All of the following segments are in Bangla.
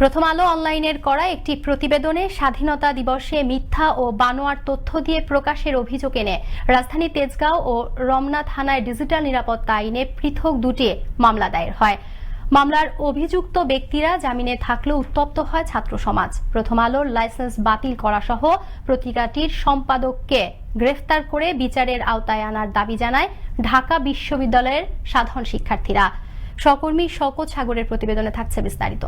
প্রথম আলো অনলাইনের করা একটি প্রতিবেদনে স্বাধীনতা দিবসে মিথ্যা ও বানোয়ার তথ্য দিয়ে প্রকাশের অভিযোগ এনে রাজধানী তেজগাঁও ও রমনা থানায় ডিজিটাল নিরাপত্তা আইনে পৃথক দুটি মামলা দায়ের হয়। মামলার অভিযুক্ত ব্যক্তিরা জামিনে থাকলেও উত্তপ্ত হয় ছাত্র সমাজ। প্রথম আলোর লাইসেন্স বাতিল করা সহ পত্রিকাটির সম্পাদককে গ্রেফতার করে বিচারের আওতায় আনার দাবি জানায় ঢাকা বিশ্ববিদ্যালয়ের সাধারণ শিক্ষার্থীরা। সহকর্মী শওকত সাগরের প্রতিবেদনে থাকছে বিস্তারিত।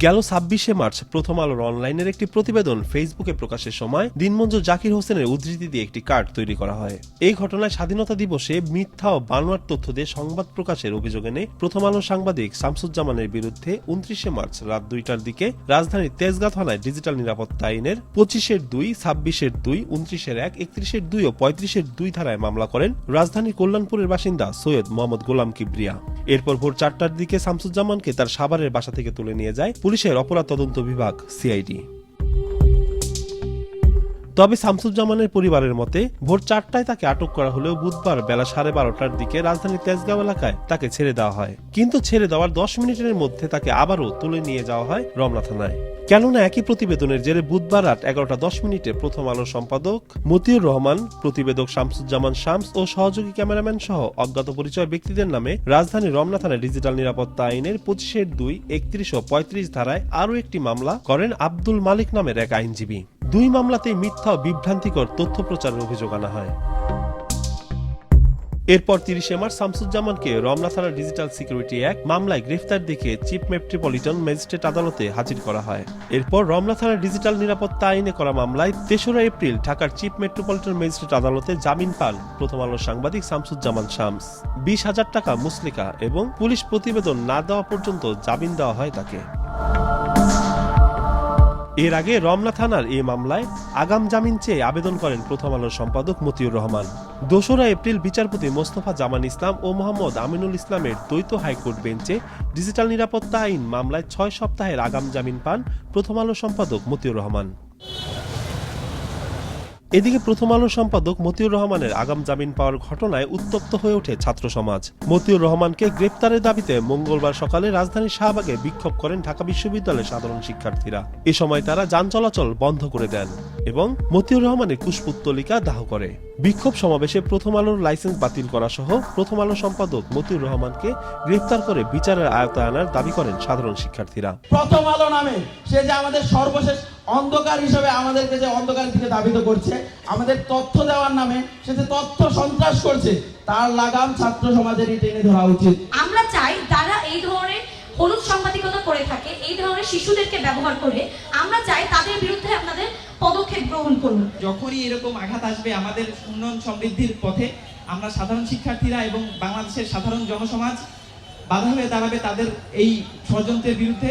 গেল ছাব্বিশে মার্চ প্রথম আলোর অনলাইনের একটি প্রতিবেদন ফেসবুকে প্রকাশের সময় দিনমঞ্জু জাকির হোসেনের উদ্ধৃতি দিয়ে একটি কার্ড তৈরি করা হয়। এই ঘটনায় স্বাধীনতা দিবসে মিথ্যা ও বানোয়ার তথ্য দিয়ে সংবাদ প্রকাশের অভিযোগ এনে প্রথম আলো সাংবাদিক শামসুজ্জামানের বিরুদ্ধে উনত্রিশে মার্চ রাত দুইটার দিকে রাজধানীর তেজগাঁ থানায় ডিজিটাল নিরাপত্তা আইনের পঁচিশের দুই, ছাব্বিশের দুই, উনত্রিশের এক, একত্রিশের দুই ও পঁয়ত্রিশের দুই ধারায় মামলা করেন রাজধানীর কল্যাণপুরের বাসিন্দা সৈয়দ মোহাম্মদ গোলাম কিবরিয়া। এরপর ভোর চারটার দিকে শামসুজ্জামানকে তার সাভারের বাসা থেকে তুলে নিয়ে যায় পুলিশের অপরাধ তদন্ত বিভাগ, সিআইডি। তবে শামসুজ্জামানের পরিবারের মতে, ভোর চারটায় তাকে আটক করা হলেও বুধবার বেলা সাড়ে বারোটার দিকে রাজধানীর তেজগাঁও এলাকায় তাকে ছেড়ে দেওয়া হয়। কিন্তু ছেড়ে দেওয়ার দশ মিনিটের মধ্যে তাকে আবারও তুলে নিয়ে যাওয়া হয় রমনা থানায়। কেননা একই প্রতিবেদনের জেরে বুধবার রাত এগারোটা দশ মিনিটে প্রথম আলো সম্পাদক মতিউর রহমান, প্রতিবেদক শামসুজ্জামান শামস ও সহযোগী ক্যামেরাম্যান সহ অজ্ঞাত পরিচয় ব্যক্তিদের নামে রাজধানীর রমনা থানায় ডিজিটাল নিরাপত্তা আইনের পঁচিশের দুই, একত্রিশ ও পঁয়ত্রিশ ধারায় আরও একটি মামলা করেন আব্দুল মালিক নামের এক আইনজীবী। দুই মামলাতেই মিথ্যা বিভ্রান্তিকর তথ্য প্রচারের অভিযোগ আনা হয়। এরপর তিরিশে মার্চ শামসুজ্জামানকে রমনা থানার ডিজিটাল সিকিউরিটি এক মামলায় গ্রেফতার দেখে চিফ মেট্রোপলিটন ম্যাজিস্ট্রেট আদালতে হাজির করা হয়। এরপর রমনা থানার ডিজিটাল নিরাপত্তা আইনে করা মামলায় তেসরা এপ্রিল ঢাকার চিফ মেট্রোপলিটন ম্যাজিস্ট্রেট আদালতে জামিন পান প্রথম আলোর সাংবাদিক শামসুজ্জামান শামস। বিশ হাজার টাকা মুসলিকা এবং পুলিশ প্রতিবেদন না দেওয়া পর্যন্ত জামিন দেওয়া হয় তাকে। এর আগে রমনা থানার এই মামলায় আগাম জামিন চেয়ে আবেদন করেন প্রথম আলোর সম্পাদক মতিউর রহমান। দোসরা এপ্রিল বিচারপতি মোস্তফা জামান ইসলাম ও মোহাম্মদ আমিনুল ইসলামের দ্বৈত হাইকোর্ট বেঞ্চে ডিজিটাল নিরাপত্তা আইন মামলায় ছয় সপ্তাহের আগাম জামিন পান প্রথম আলো সম্পাদক মতিউর রহমান। এদিকে প্রথম আলো সম্পাদক মতিউর রহমানের আগাম জামিন পাওয়ার ঘটনায় উত্তপ্ত হয়ে ওঠে ছাত্র সমাজ। মতিউর রহমানকে গ্রেপ্তারের দাবিতে মঙ্গলবার সকালে রাজধানীর শাহবাগে বিক্ষোভ করেন ঢাকা বিশ্ববিদ্যালয়ের সাধারণ শিক্ষার্থীরা। এ সময় তারা যান চলাচল বন্ধ করে দেন এবং মতিউর রহমানের কুশপুত্তলিকা দাহ করে। বিক্ষোভ সমাবেশে প্রথম আলোর লাইসেন্স বাতিল করা সহ প্রথম আলো সম্পাদক মতিউর রহমানকে গ্রেপ্তার করে বিচারের আয়তায় আনার দাবি করেন সাধারণ শিক্ষার্থীরা। প্রথম আলো নামে সে যে আমাদের সর্বশেষ অন্ধকার হিসেবে আমাদেরকে যে অন্ধকার দিকে দাবিত করছে আমাদের তথ্য দেওয়ার নামে সে যে তথ্য সন্ত্রাস করছে তার লাগাম ছাত্র সমাজেরই টেনে ধরা উচিত। আমরা চাই তারা এই ধরনের হলুদ সাংবাদিকতা করে থাকে এই ধরনের শিশুদেরকে ব্যবহার করে আমরা চাই তাদের বিরুদ্ধে আপনাদের পদক্ষেপ গ্রহণ করুন। যখনই এরকম আঘাত আসবে আমাদের উন্নয়ন সমৃদ্ধির পথে আমরা সাধারণ শিক্ষার্থীরা এবং বাংলাদেশের সাধারণ জনসমাজ বাধা হয়ে দাঁড়াবে তাদের এই ষড়যন্ত্রের বিরুদ্ধে।